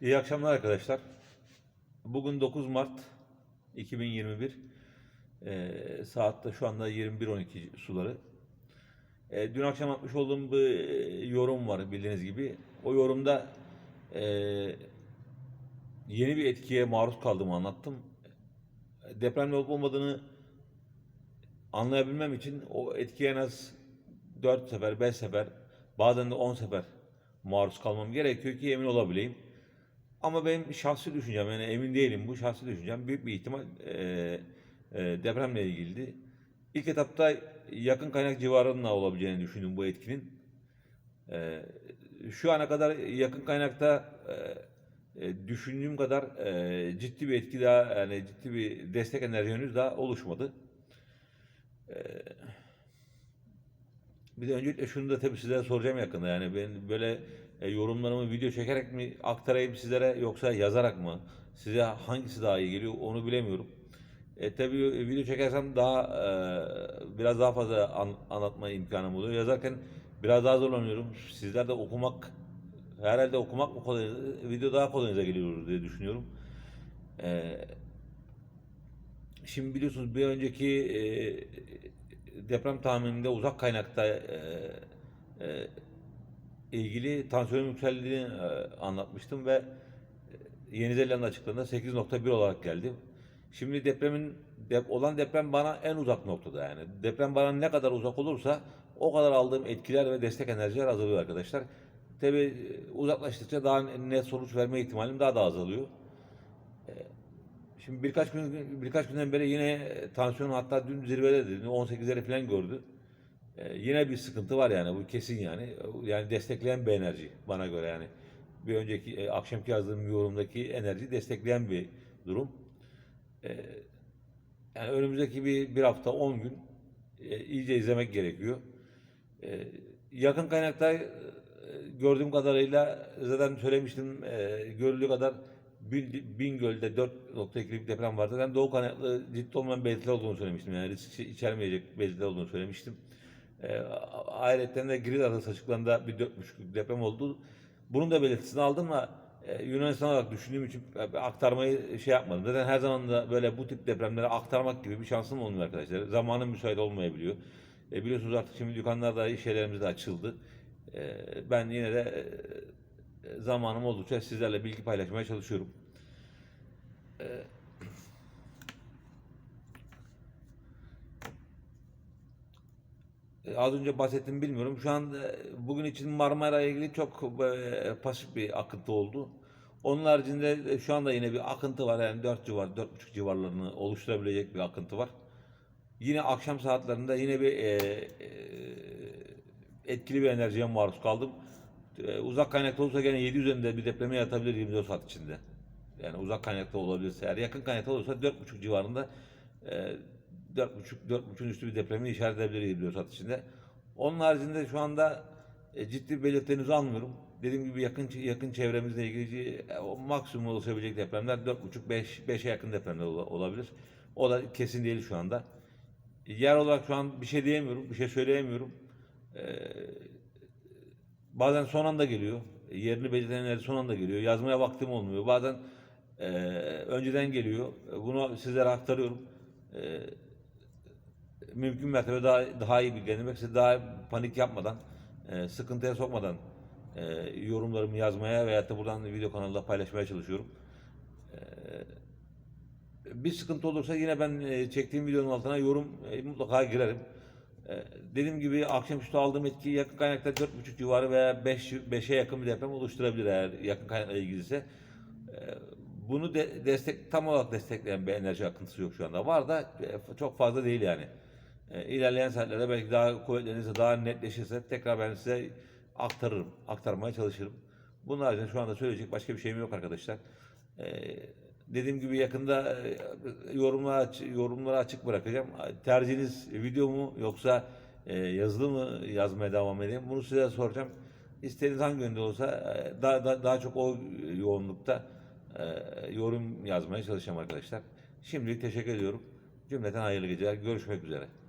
İyi akşamlar arkadaşlar. Bugün 9 Mart 2021. Ee, saatte şu anda 21.12 suları. Ee, dün akşam atmış olduğum bir e, yorum var bildiğiniz gibi. O yorumda e, yeni bir etkiye maruz kaldığımı anlattım. Depremin olup olmadığını anlayabilmem için o etkiye en az 4 sefer, 5 sefer, bazen de 10 sefer maruz kalmam gerekiyor ki emin olabileyim. Ama benim şahsi düşüncem, yani emin değilim bu şahsi düşüncem büyük bir ihtimal e, e, depremle ilgili. İlk etapta yakın kaynak civarında olabileceğini düşündüm bu etkinin. E, şu ana kadar yakın kaynakta e, düşündüğüm kadar e, ciddi bir etki daha, yani ciddi bir destek enerji henüz daha oluşmadı. E, bir de öncelikle şunu da tabii sizlere soracağım yakında yani ben böyle e, yorumlarımı video çekerek mi aktarayım sizlere yoksa yazarak mı? Size hangisi daha iyi geliyor onu bilemiyorum. E, tabii video çekersem daha e, biraz daha fazla an- anlatma imkanım oluyor. Yazarken biraz daha zorlanıyorum. Sizler de okumak herhalde okumak mı kolay, video daha kolayınıza geliyor diye düşünüyorum. E, Şimdi biliyorsunuz bir önceki e, deprem tahmininde uzak kaynakta e, e, ilgili tansiyonun yükseldiğini e, anlatmıştım ve e, Yeni Zelanda açıklarında 8.1 olarak geldi. Şimdi depremin dep- olan deprem bana en uzak noktada yani. Deprem bana ne kadar uzak olursa o kadar aldığım etkiler ve destek enerjiler azalıyor arkadaşlar. Tabi e, uzaklaştıkça daha net sonuç verme ihtimalim daha da azalıyor. Şimdi birkaç gün birkaç günden beri yine e, tansiyon hatta dün zirvedeydi. 18'leri falan gördü. Ee, yine bir sıkıntı var yani bu kesin yani. Yani destekleyen bir enerji bana göre yani. Bir önceki e, akşamki yazdığım yorumdaki enerji destekleyen bir durum. Ee, yani önümüzdeki bir, bir hafta 10 gün e, iyice izlemek gerekiyor. Ee, yakın kaynakta e, gördüğüm kadarıyla zaten söylemiştim e, görüldüğü kadar Bingöl'de 4.2'lik bir deprem vardı. Ben doğu kaynaklı ciddi olmayan belirtiler olduğunu söylemiştim. Yani risk içermeyecek belirtiler olduğunu söylemiştim. E, ayrıca de Girit Adası açıklarında bir 4.5'lik deprem oldu. Bunun da belirtisini aldım ama e, Yunanistan olarak düşündüğüm için e, aktarmayı şey yapmadım. Zaten her zaman da böyle bu tip depremleri aktarmak gibi bir şansım olmuyor arkadaşlar. Zamanım müsait olmayabiliyor. E, biliyorsunuz artık şimdi dükkanlarda iş yerlerimiz de açıldı. E, ben yine de e, zamanım oldukça sizlerle bilgi paylaşmaya çalışıyorum. E, E, Az önce bahsettim bilmiyorum. Şu an e, bugün için Marmara ile ilgili çok e, pasif bir akıntı oldu. Onun haricinde e, şu anda yine bir akıntı var. Yani 4 civar, 4,5 civarlarını oluşturabilecek bir akıntı var. Yine akşam saatlerinde yine bir e, e, etkili bir enerjiye maruz kaldım. E, uzak kaynakta olsa gene 7 üzerinde bir depreme yatabilir 24 saat içinde. Yani uzak kaynakta olabilirse eğer yakın kaynakta olursa 4,5 civarında e, 4,5 4,5'ün üstü bir depremi işaret edebilir 24 saat içinde. Onun haricinde şu anda e, ciddi belirtilerinizi almıyorum. Dediğim gibi yakın yakın çevremizle ilgili e, o maksimum oluşabilecek depremler 4,5 5 5'e yakın depremler ola- olabilir. O da kesin değil şu anda. Yer olarak şu an bir şey diyemiyorum, bir şey söyleyemiyorum. Ee, bazen son anda geliyor. Yerini belirtenler son anda geliyor. Yazmaya vaktim olmuyor. Bazen e, önceden geliyor. Bunu sizlere aktarıyorum. E, mümkün mertebe daha daha iyi bilgilendirmek, size daha panik yapmadan, e, sıkıntıya sokmadan e, yorumlarımı yazmaya veyahut da buradan video kanalda paylaşmaya çalışıyorum. Bir sıkıntı olursa yine ben e, çektiğim videonun altına yorum e, mutlaka girerim. E, dediğim gibi akşamüstü aldığım etki yakın kaynakta 4,5 civarı veya 5 5'e yakın bir deprem oluşturabilir eğer yakın kaynakla ilgiliyse. E, bunu de, destek tam olarak destekleyen bir enerji akıntısı yok şu anda. Var da e, çok fazla değil yani. E, ilerleyen saatlerde belki daha kuvvetlenirse, daha netleşirse tekrar ben size aktarırım, aktarmaya çalışırım. Bunun haricinde şu anda söyleyecek başka bir şeyim yok arkadaşlar. E, dediğim gibi yakında e, yorumlara, aç- yorumlara açık bırakacağım. Tercihiniz video mu yoksa e, yazılı mı yazmaya devam edeyim? Bunu size soracağım. İstediğiniz hangi yönde olsa e, daha, daha, daha çok o yoğunlukta e, yorum yazmaya çalışacağım arkadaşlar. Şimdilik teşekkür ediyorum. Cümleten hayırlı geceler. Görüşmek üzere.